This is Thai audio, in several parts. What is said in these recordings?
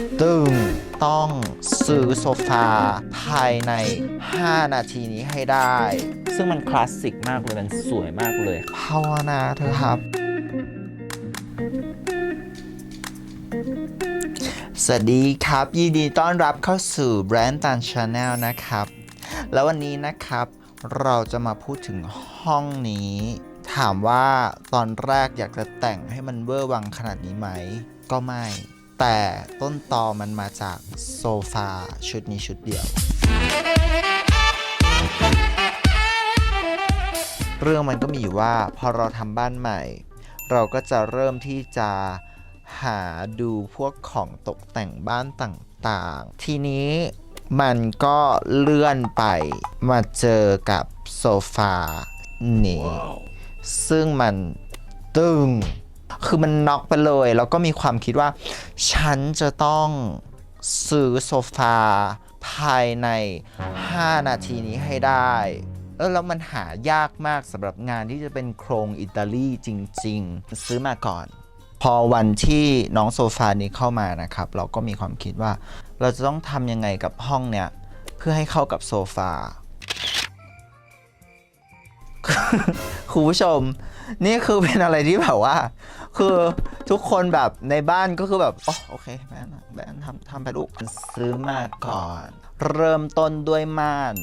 ตึงต้องซื้อโซฟาภายใน 5 นาทีนี้ให้ได้ ซึ่งมันคลาสสิกมากเลย มันสวยมากเลย ภาวนาเธอครับ สวัสดีครับ ยินดีต้อนรับเข้าสู่แบรนด์ตันชาแนลนะครับ แล้ววันนี้นะครับเราจะมาพูดถึงห้องนี้ ถามว่าตอนแรกอยากจะแต่งให้มันเวอร์วังขนาดนี้ไหม ก็ไม่ แต่ต้นตอมันมาจากโซฟาชุดนี้ชุดเดียว เรื่องมันก็มีว่าพอเราทำบ้านใหม่ เราก็จะเริ่มที่จะหาดูพวกของตกแต่งบ้านต่างๆ ทีนี้มันก็เลื่อนไปมาเจอกับโซฟานี้ซึ่งมันตึง คือมันน็อกไปเลย แล้วก็มีความคิดว่า ฉันจะต้องซื้อโซฟาภายใน 5 นาทีนี้ให้ได้แล้วมันหายากมากสำหรับงานที่จะเป็นโครงอิตาลีจริง ๆ ซื้อมาก่อน พอวันที่น้องโซฟานี้เข้ามานะครับ เราก็มีความคิดว่า เราจะต้องทำยังไงกับห้องเนี่ย เพื่อให้เข้ากับโซฟาคุณผู้ชม นี่คือเป็นอะไรที่แบบว่า คือทุกคนแบบในบ้านก็คือแบบอ๋อโอเคแบนแบนทำทำไปลูกซื้อมาก่อน เริ่มต้นด้วยม่าน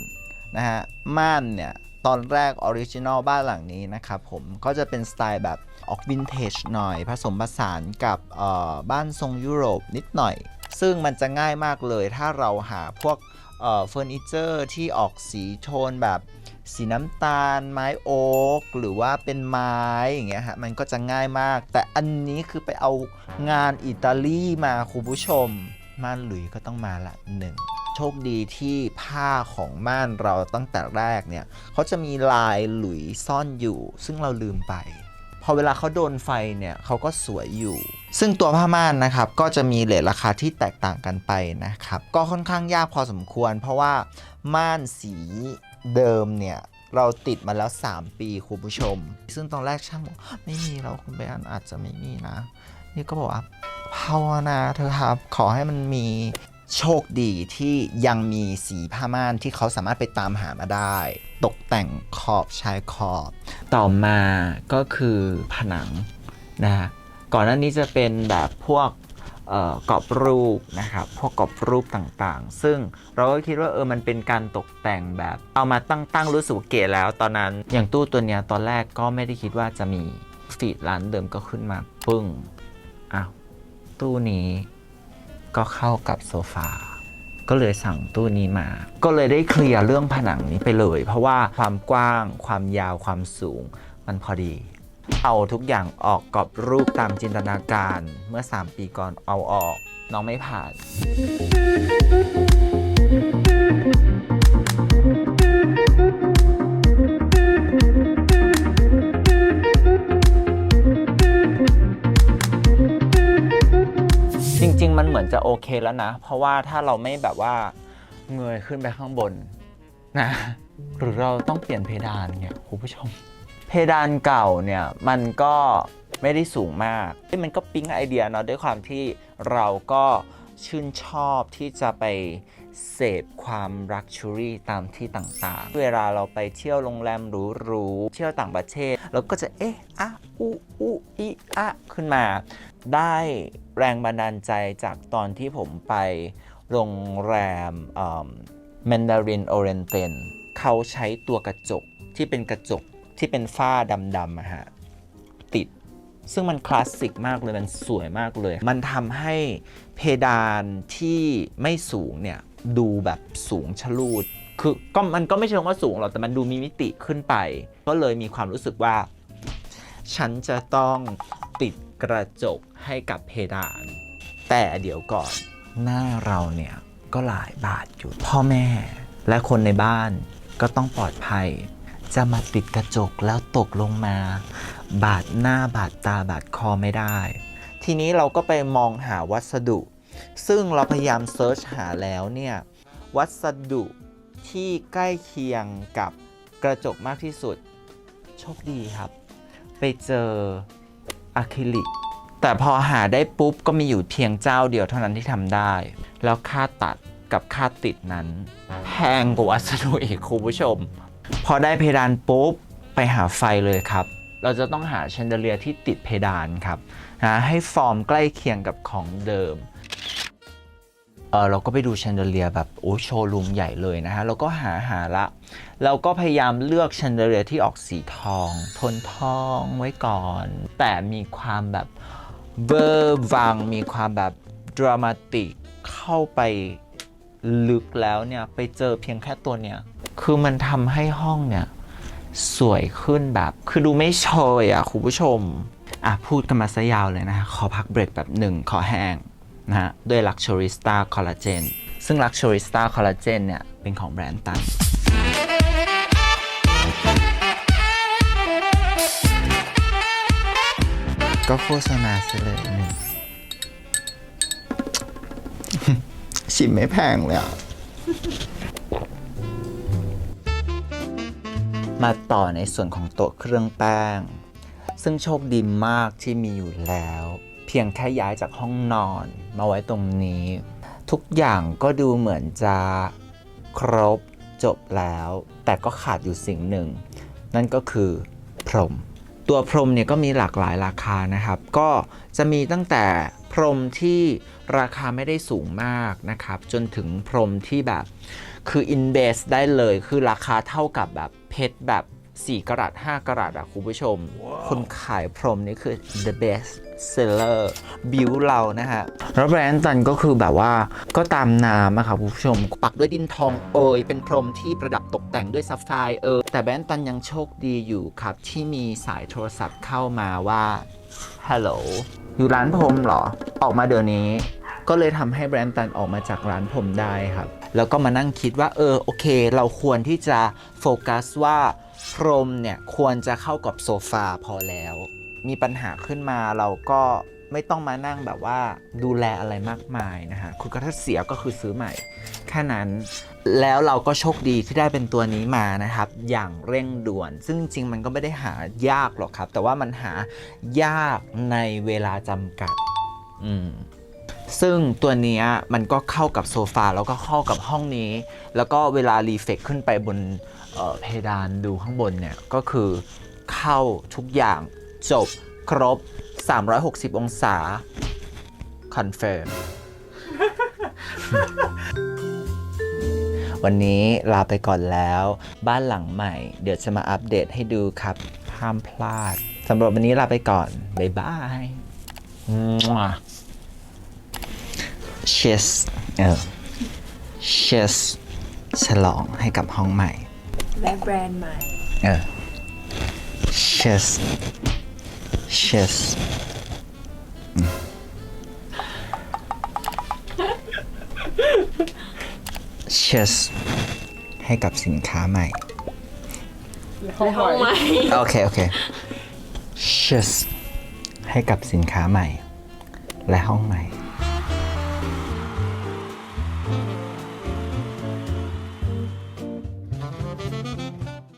นะฮะม่านเนี่ยตอนแรกออริจินอลบ้านหลังนี้นะครับผมก็จะเป็นสไตล์แบบออกวินเทจหน่อย ผสมผสานกับบ้านทรงยุโรปนิดหน่อย ซึ่งมันจะง่ายมากเลยถ้าเราหาพวกเฟอร์นิเจอร์ที่ออกสีโทนแบบ สีน้ำตาล ไม้โอ๊กหรือว่าเป็นไม้อย่างเงี้ยฮะมันก็จะง่ายมาก แต่อันนี้คือไปเอางานอิตาลีมาคุณผู้ชม ม่านหลุยก็ต้องมาละหนึ่งโชคดีที่ผ้าของม่านเราตั้งแต่แรกเนี่ยเขาจะมีลายหลุยซ่อนอยู่ ซึ่งเราลืมไป พอเวลาเขาโดนไฟเนี่ยเขาก็สวยอยู่ ซึ่งตัวผ้าม่านนะครับก็จะมีเลทราคาที่แตกต่างกันไปนะครับก็ค่อนข้างยากพอสมควร เพราะว่าม่านสี เดิมเนี่ยเราติดมาแล้ว 3 ปีคุณผู้ชม ซึ่งตอนแรกช่างบอกไม่มีเราคุณเบอันอาจจะไม่มีนะ นี่ก็บอกว่าภาวนาเธอะครับ ขอให้มันมีโชคดีที่ยังมีสีผ้าม่านที่เขาสามารถไปตามหามาได้ ตกแต่งขอบชายขอบ ต่อมาก็คือผนังนะฮะก่อนหน้านี้จะเป็นแบบพวก กรอบรูปนะครับพวกกรอบรูปต่างๆ ซึ่งเราก็คิดว่าเออมันเป็นการตกแต่งแบบ เอามาตั้งตั้งรู้สึกเก๋แล้ว ตอนนั้นอย่างตู้ตัวเนี้ยตอนแรกก็ไม่ได้คิดว่าจะมีฟีดร้านเดิมก็ขึ้นมาปึ้งอ้าวตู้นี้ก็เข้ากับโซฟาก็เลยสั่งตู้นี้มา ก็เลยได้เคลียร์เรื่องผนังนี้ไปเลย เพราะว่าความกว้าง ความยาว ความสูง มันพอดี เอาทุกอย่างออกกรอบรูปตามจินตนาการเมื่อ 3 ปีก่อนเอาออก น้องไม่ผ่าน จริง ๆ มันเหมือนจะโอเคแล้วนะ เพราะว่าถ้าเราไม่แบบว่าเงยขึ้นไปข้างบนนะหรือเราต้องเปลี่ยนเพดานเนี่ยคุณผู้ชม เพดานเก่าเนี่ยมันก็ไม่ได้สูงมากที่มันก็ปิ๊งไอเดียเนาะด้วยความที่เราก็ชื่นชอบที่จะไปเสพความรักชูรี่ตามที่ต่างๆ เวลาเราไปเที่ยวโรงแรมหรูๆ เที่ยวต่างประเทศ เราก็จะเอ๊ะอะอุอุอิอะขึ้นมา ได้แรงบันดาลใจจากตอนที่ผมไปโรงแรมแมนดารินโอเรนเตนเขาใช้ตัวกระจกที่เป็นกระจก ที่เป็นฝ้าดำๆอะฮะติด ซึ่งมันคลาสสิกมากเลย มันสวยมากเลย มันทำให้เพดานที่ไม่สูงเนี่ย ดูแบบสูงชะลูด คือก็มันก็ไม่เชิงว่าสูงหรอก แต่มันดูมีมิติขึ้นไป ก็เลยมีความรู้สึกว่า ฉันจะต้องติดกระจกให้กับเพดาน แต่เดี๋ยวก่อนหน้าเราเนี่ย ก็หลายบาทอยู่พ่อแม่ และคนในบ้านก็ต้องปลอดภัย จะมาติดกระจกแล้วตกลงมา บาดหน้าบาดตาบาดคอไม่ได้ ทีนี้เราก็ไปมองหาวัสดุ ซึ่งเราพยายามเซิร์ชหาแล้วเนี่ย วัสดุที่ใกล้เคียงกับกระจกมากที่สุด โชคดีครับ ไปเจออะคริลิกแต่พอหาได้ปุ๊บก็มีอยู่เพียงเจ้าเดียวเท่านั้นที่ทำได้ แล้วค่าตัดกับค่าติดนั้น แพงกว่าวัสดุอีกคุณผู้ชม พอได้เพดานปุ๊บไปหาไฟเลยครับ เราจะต้องหาแชนเดเลียที่ติดเพดานครับนะให้ฟอร์มใกล้เคียงกับของเดิมเออเราก็ไปดูแชนเดเลียแบบโอ้โชว์รูมใหญ่เลยนะฮะเราก็หาหาละ เราก็พยายามเลือกแชนเดเลียที่ออกสีทอง ทนทองไว้ก่อน แต่มีความแบบเวอร์วัง มีความแบบดรามาติกเข้าไป ลึกแล้วเนี่ยไปเจอเพียงแค่ตัวเนี่ยคือมันทำให้ห้องเนี่ยสวยขึ้นแบบ คือดูไม่เชยอะคุณผู้ชม อะ พูดกันมาซะยาวเลยนะ ขอพักเบรกแบบหนึ่งขอแห้งนะฮะ ด้วย Luxury Star Collagen ซึ่ง Luxury Star Collagen เนี่ย เป็นของแบรนด์ตันก็โฆษณาซะเลยหนึ่ง ชิมไม่แพงเลยอะมาต่อในส่วนของโต๊ะเครื่องแป้ง ซึ่งโชคดีมากที่มีอยู่แล้ว เพียงแค่ย้ายจากห้องนอนมาไว้ตรงนี้ ทุกอย่างก็ดูเหมือนจะครบจบแล้ว แต่ก็ขาดอยู่สิ่งหนึ่ง นั่นก็คือพรม ตัวพรมเนี่ยก็มีหลากหลายราคานะครับ ก็จะมีตั้งแต่ รมที่ราคาไม่ได้สูงมากนะครับ จนถึงพรมที่แบบคืออินเ s สได้เลยคือราคาเท่ากับแบบเพชรแบบ 4กรัต5กรัตอะคุณผู้ชมคนขายพรมนี่คือ the best seller บิวเรานะฮะ แล้วแบรนด์ตันก็คือแบบว่าก็ตามน้ำอะครับคุณผู้ชม ปักด้วยดินทองเอยเป็นพรมที่ประดับตกแต่งด้วยซัฟไฟร์เอยแต่แบรนด์ตันยังโชคดีอยู่ครับ ที่มีสายโทรศัพท์เข้ามาว่าฮัลโหล อยู่ร้านผมเหรอ ออกมาเดี๋ยวนี้ ก็เลยทำให้แบรนด์ตันออกมาจากร้านผมได้ครับ แล้วก็มานั่งคิดว่า เออโอเค เราควรที่จะโฟกัสว่าพรมเนี่ยควรจะเข้ากับโซฟาพอแล้ว มีปัญหาขึ้นมาเราก็ไม่ต้องมานั่งแบบว่าดูแลอะไรมากมายนะฮะคุณก็ถ้าเสียก็คือซื้อใหม่ แค่นั้น แล้วเราก็โชคดีที่ได้เป็นตัวนี้มานะครับ อย่างเร่งด่วน ซึ่งจริงๆมันก็ไม่ได้หายากหรอกครับ แต่ว่ามันหายากในเวลาจำกัด อืมซึ่งตัวนี้มันก็เข้ากับโซฟาแล้วก็เข้ากับห้องนี้ แล้วก็เวลารีเฟกขึ้นไปบนเเพดานดูข้างบนเนี่ย ก็คือเข้าทุกอย่างจบครบ 360 องศา คอนเฟิร์ม วันนี้ลาไปก่อนแล้ว บ้านหลังใหม่ เดี๋ยวจะมาอัปเดตให้ดูครับ ห้ามพลาดสำหรับวันนี้ลาไปก่อน บ๊ายบายมั่วเชสเออเชสฉลองให้กับห้องใหม่ และแบรนด์ใหม่ เออเช สเชสเชสให้กับสินค้าใหม่ ห้องใหม่โอเค โอเคเชสให้กับสินค้าใหม่ และห้องใหม่